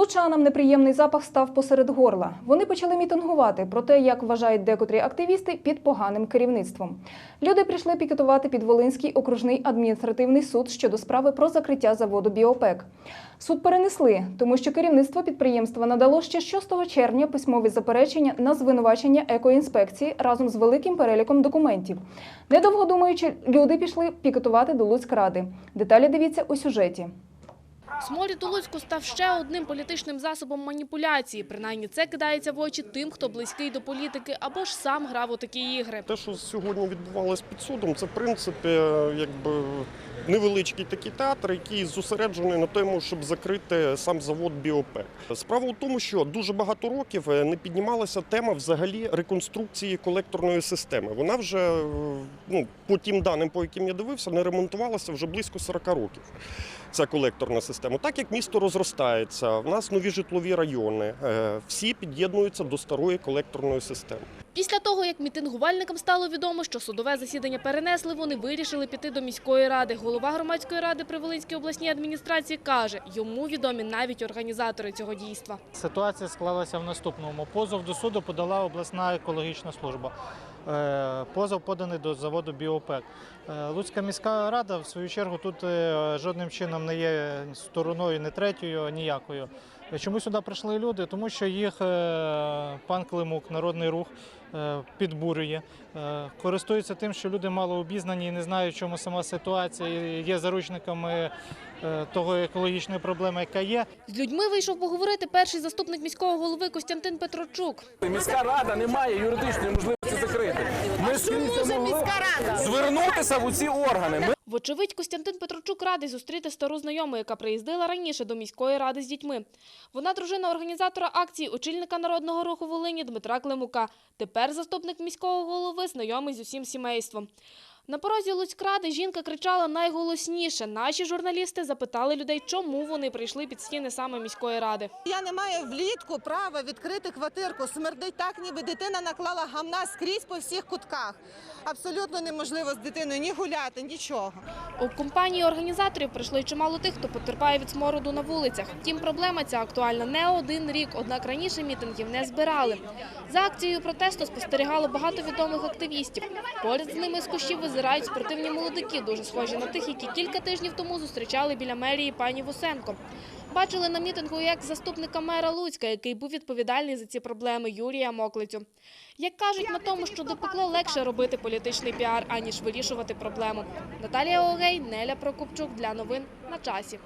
Лучанам неприємний запах став посеред горла. Вони почали мітингувати про те, як вважають декотрі активісти під поганим керівництвом. Люди прийшли пікетувати під Волинський окружний адміністративний суд щодо справи про закриття заводу Біопек. Суд перенесли, тому що керівництво підприємства надало ще 6 червня письмові заперечення на звинувачення екоінспекції разом з великим переліком документів. Недовго думаючи, люди пішли пікетувати до Луцькради. Деталі дивіться у сюжеті. Сморід у Луцьку став ще одним політичним засобом маніпуляції. Принаймні це кидається в очі тим, хто близький до політики або ж сам грав у такі ігри. Те, що сьогодні відбувалось під судом, це в принципі якби невеличкий такий театр, який зосереджений на тому, щоб закрити сам завод Біопек. Справа у тому, що дуже багато років е, не піднімалася тема взагалі реконструкції колекторної системи. Вона вже е, ну, по тим даним, по яким я дивився, не ремонтувалася вже близько 40 років. Ця колекторна система. Так як місто розростається, в нас нові житлові райони, е, всі під'єднуються до старої колекторної системи. Після того, як мітингувальникам стало відомо, що судове засідання перенесли, вони вирішили піти до міської ради. Голова громадської ради при Волинській обласній адміністрації каже, йому відомі навіть організатори цього дійства. Ситуація склалася в наступному. Позов до суду подала обласна екологічна служба. Е, Позов поданий до заводу Біопек. Е, Луцька міська рада, в свою чергу, тут е, жодним чином не є стороною, не третьою, ніякою. Чому сюди прийшли люди? Тому що їх пан Климук, народний рух, підбурює. Користується тим, що люди мало обізнані і не знають, чому сама ситуація, і є заручниками того екологічної проблеми, яка є. З людьми вийшов поговорити перший заступник міського голови Костянтин Петрочук. Міська рада не має юридичної можливості закрити. Ми скрізь міська рада? звернутися в усі органи. Ми Вочевидь, Костянтин Петрочук радий зустріти стару знайому, яка приїздила раніше до міської ради з дітьми. Вона дружина організатора акції, очільника народного руху Волині Дмитра Климука. Тепер заступник міського голови, знайомий з усім сімейством. На порозі Луцькради жінка кричала найголосніше. Наші журналісти запитали людей, чому вони прийшли під стіни саме міської ради. Я не маю влітку права відкрити квартирку. Смердить так, ніби дитина наклала гамна скрізь по всіх кутках. Абсолютно неможливо з дитиною ні гуляти, нічого. У компанії організаторів прийшло й чимало тих, хто потерпає від смороду на вулицях. Втім, проблема ця актуальна не один рік, однак раніше мітингів не збирали. За акцією протесту спостерігало багато відомих активістів. Поряд з ними з кущів визирають спортивні молодики, дуже схожі на тих, які кілька тижнів тому зустрічали біля мерії пані Вусенко. Бачили на мітингу як заступника мера Луцька, який був відповідальний за ці проблеми Юрія Моклицю. Як кажуть, на тому, що допекло легше робити політичний піар, аніж вирішувати проблему. Наталія Огей, Неля Прокопчук для новин на часі.